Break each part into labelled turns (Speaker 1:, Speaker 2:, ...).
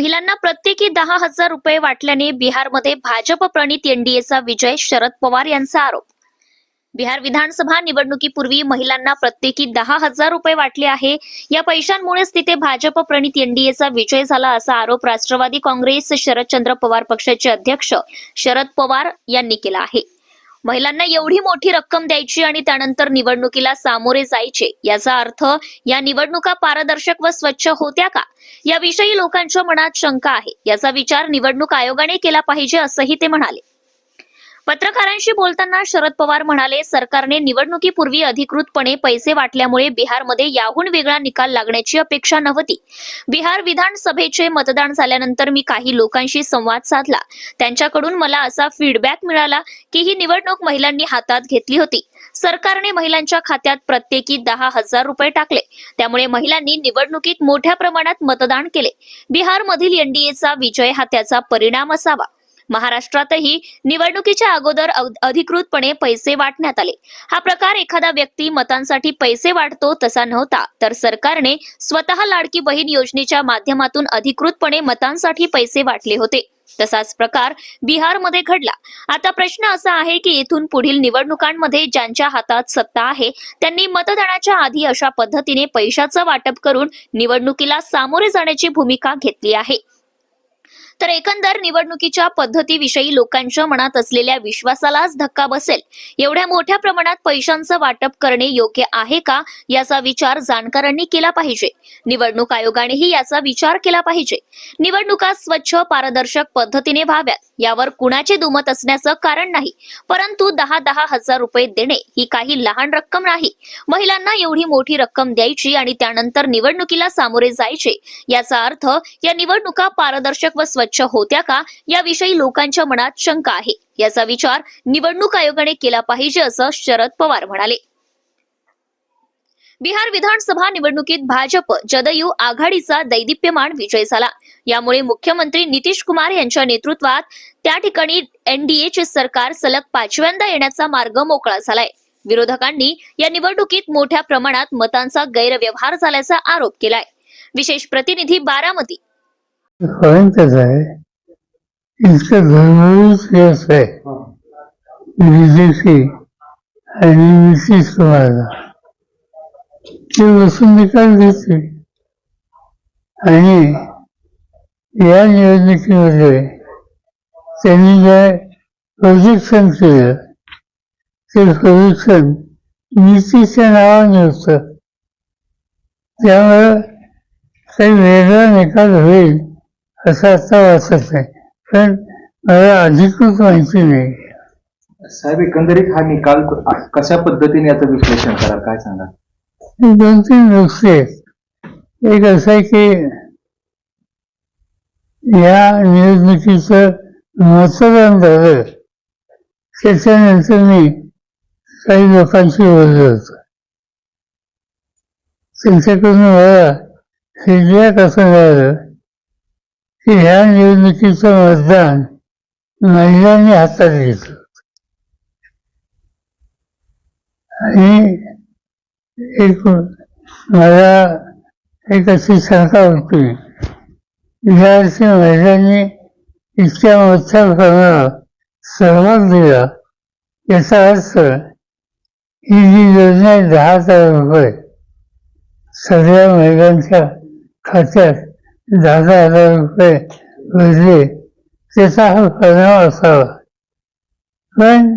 Speaker 1: महिलांना प्रत्येकी दहा हजार रुपये वाटल्याने बिहारमध्ये भाजप प्रणित एनडीएचा विजय शरद पवार यांचा आरोप. बिहार विधानसभा निवडणुकीपूर्वी महिलांना प्रत्येकी दहा हजार रुपये वाटले आहे. या पैशांमुळेच तिथे भाजप प्रणित एनडीएचा विजय झाला असा आरोप राष्ट्रवादी काँग्रेस शरदचंद्र पवार पक्षाचे अध्यक्ष शरद पवार यांनी केला आहे. महिलांना एवढी मोठी रक्कम द्यायची आणि त्यानंतर निवडणुकीला सामोरे जायचे याचा अर्थ या निवडणुका पारदर्शक व स्वच्छ होत्या का? याविषयी लोकांच्या मनात शंका आहे. याचा विचार निवडणूक आयोगाने केला पाहिजे असंही ते म्हणाले. पत्रकारांशी बोलताना शरद पवार म्हणाले सरकारने निवडणुकीपूर्वी अधिकृतपणे पैसे वाटल्यामुळे बिहारमध्ये याहून वेगळा निकाल लागण्याची अपेक्षा नव्हती. बिहार विधानसभेचे मतदान झाल्यानंतर मी काही लोकांशी संवाद साधला. त्यांच्याकडून मला असा फीडबॅक मिळाला की ही निवडणूक महिलांनी हातात घेतली होती. सरकारने महिलांच्या खात्यात प्रत्येकी दहा हजार रुपये टाकले. त्यामुळे महिलांनी निवडणुकीत मोठ्या प्रमाणात मतदान केले. बिहारमधील एनडीएचा विजय हा त्याचा परिणाम असावा. महाराष्ट्रातही निवडणुकीच्या अगोदर अधिकृतपणे पैसे वाटण्यात आले. हा प्रकार एखादा व्यक्ती मतांसाठी पैसे वाटतो तसा नव्हता तर सरकारने स्वतः लाडकी बहीण योजनेच्या माध्यमातून अधिकृतपणे मतांसाठी पैसे वाटले होते. तसाच प्रकार बिहारमध्ये घडला. आता प्रश्न असा आहे की येथून पुढील निवडणुकांमध्ये ज्यांच्या हातात सत्ता आहे त्यांनी मतदानाच्या आधी अशा पद्धतीने पैशाचं वाटप करून निवडणुकीला सामोरे जाण्याची भूमिका घेतली आहे. तर एकंदर निवडणुकीच्या पद्धतीविषयी लोकांच्या मनात असलेल्या विश्वासालाच धक्का बसेल. एवढ्या मोठ्या प्रमाणात पैशांचं वाटप करणे योग्य आहे का? याचा विचार जाणकारांनी केला पाहिजे. निवडणूक आयोगानेही याचा विचार केला पाहिजे. निवडणुका स्वच्छ पारदर्शक पद्धतीने व्हाव्यात. यावर कुणाचे दुमत असण्याचं कारण नाही. परंतु दहा दहा हजार रुपये देणे ही काही लहान रक्कम नाही. महिलांना एवढी मोठी रक्कम द्यायची आणि त्यानंतर निवडणुकीला सामोरे जायचे याचा अर्थ या निवडणुका पारदर्शक व स्वच्छ होत्या का याविषयी लोकांच्या मनात शंका आहे. याचा विचार निवडणूक आयोगाने केला पाहिजे असं शरद पवार म्हणाले. बिहार विधानसभा निवडणुकीत भाजप जदयू आघाडीचा दैदिप्यमान विजय झाला. यामुळे मुख्यमंत्री नितीश कुमार यांच्या नेतृत्वात त्या ठिकाणी एनडीएचे सरकार सलग पाचव्यांदा येण्याचा मार्ग मोकळा झालाय. विरोधकांनी या निवडणुकीत मोठ्या प्रमाणात मतांचा गैरव्यवहार झाल्याचा आरोप केलाय. विशेष प्रतिनिधी बारामती
Speaker 2: स्वयं कैसा है इसका जरूरी केस है. बीजेपी आणि नितीश कुमारला ते बसून निकाल घेते आणि या निवडणुकीमध्ये त्यांनी जे प्रोजेक्शन केलं ते प्रोजेक्शन नितीशच्या नावाने होतं. त्यामुळं काही वेगळा निकाल होईल. असं आता वाटत नाही पण मला अधिकृत माहिती नाही.
Speaker 3: साहेब एकंदरीत हा निकाल कशा पद्धतीने याचं विश्लेषण कराल? काय सांगा
Speaker 2: हे दोन तीन गोष्टी आहेत. एक असं आहे की या निवडणुकीचं मतदान झालं त्याच्यानंतर मी काही लोकांशी बोललो होतो. त्यांच्याकडून मला फीडबॅक असं मिळालं. की ह्या निवडणुकीचं मतदान महिलांनी हातात घेतलं आणि एक मला एक अशी शंका होती यावर्षी महिलांनी इतक्या मोठ्या प्रमाणात सहभाग दिला याचा अर्थ ही जी योजना आहे दहा हजार रुपये सगळ्या महिलांच्या खात्यात दहा दहा हजार रुपये भरले त्याचा हा। परिणाम असावा पण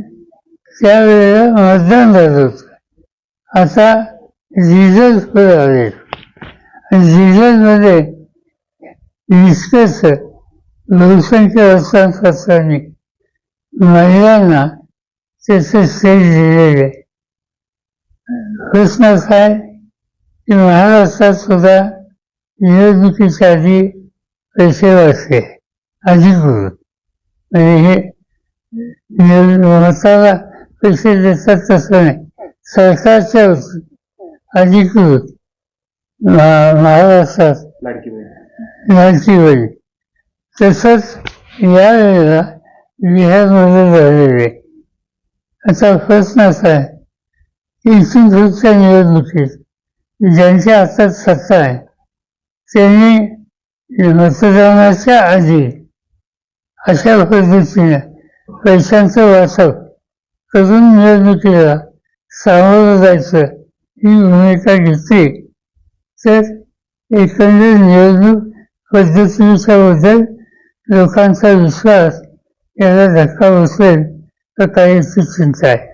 Speaker 2: त्यावेळेला मतदान झालं होतं आता रिझल्ट पुढे आले रिझल्टमध्ये निष्कर्ष लोकसंख्या वर्षांसाठी महिलांना त्याचे सेट दिलेले प्रश्न असा आहे की महाराष्ट्रात सुद्धा निवडणुकीच्या आधी पैसे वाचले. अधिकृत म्हणजे हे निवड- मताला पैसे देतात तसं नाही. सरकारच्या अधिकृत महा- महाराष्ट्रात
Speaker 3: लाडकी बहीण.
Speaker 2: तसंच यावेळेला बिहारमध्ये झालेले आता प्रश्न असा आहे की इथून निवडणुकीत ज्यांच्या हातात सत्ता आहे त्यांनी मतदानाच्या आधी अशा पद्धतीने पैशांचं वाटप करून निवडणुकीला सामोरं जायचं ही भूमिका घेतली. तर एकंदर निवडणूक पद्धतीच्या बद्दल लोकांचा विश्वास याला धक्का बसेल तर काहीची चिंता आहे.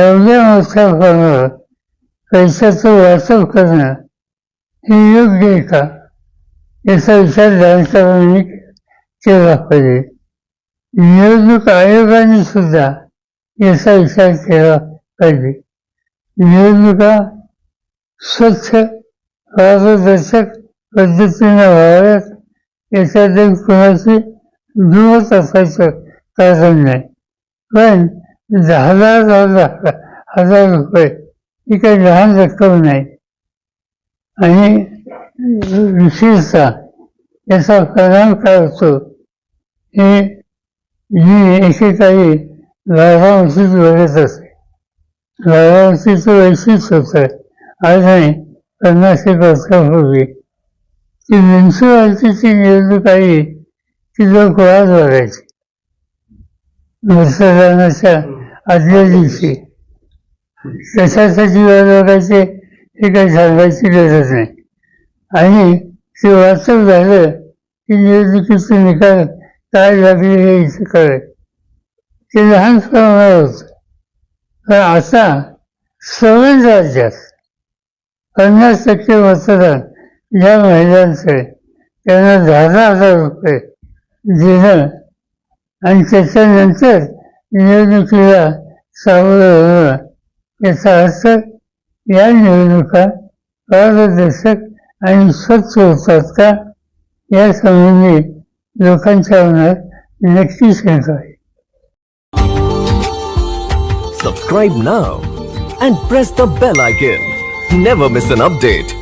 Speaker 2: एवढ्या मोठ्या प्रमाणात पैशाचं वाटप करणं हे योग्य आहे का याचा विचार जाणकारांनी केला पाहिजे निवडणूक आयोगाने सुद्धा याचा विचार केला पाहिजे निवडणुका स्वच्छ पारदर्शक पद्धतीने व्हाव्यात याच्यात कोणाची दुमत असायचं कारण नाही पण दहा दहा दहा हजार रुपये ही काही लहान रक्कम नाही आणि विशेषतः याचा परिणाम काय होतो? हे मी एकेकाळी बारामतीत घडत असते. बारामतीचं वैशिष्ट्य होतं आज नाही पन्नास एक वर्षापूर्वी. ती म्युन्सिपाल्टीची निवडणूक आली की लोक वाद बघायचे. मतदानाच्या आदल्या दिवशी. कशासाठी वाद बघायचे? हे काही सांगायची गरज नाही. आणि ते वास्तव झालं की निवडणुकीचे निकाल काय लागले हे कळे कळेल. ते लहान प्रमाणावर होतं. पण आता सवय राज्यात पन्नास टक्के मतदान ज्या महिलांचे त्यांना दहा दहा हजार रुपये देणं आणि त्याच्यानंतर निवडणुकीला सामोरं होणं याचा अर्थ या निवडणुका पारदर्शक आणि स्वच्छ होतात का या संबंधी लोकांच्या मनात नक्की शंका आहे
Speaker 4: Subscribe now and press the bell icon. Never miss an update.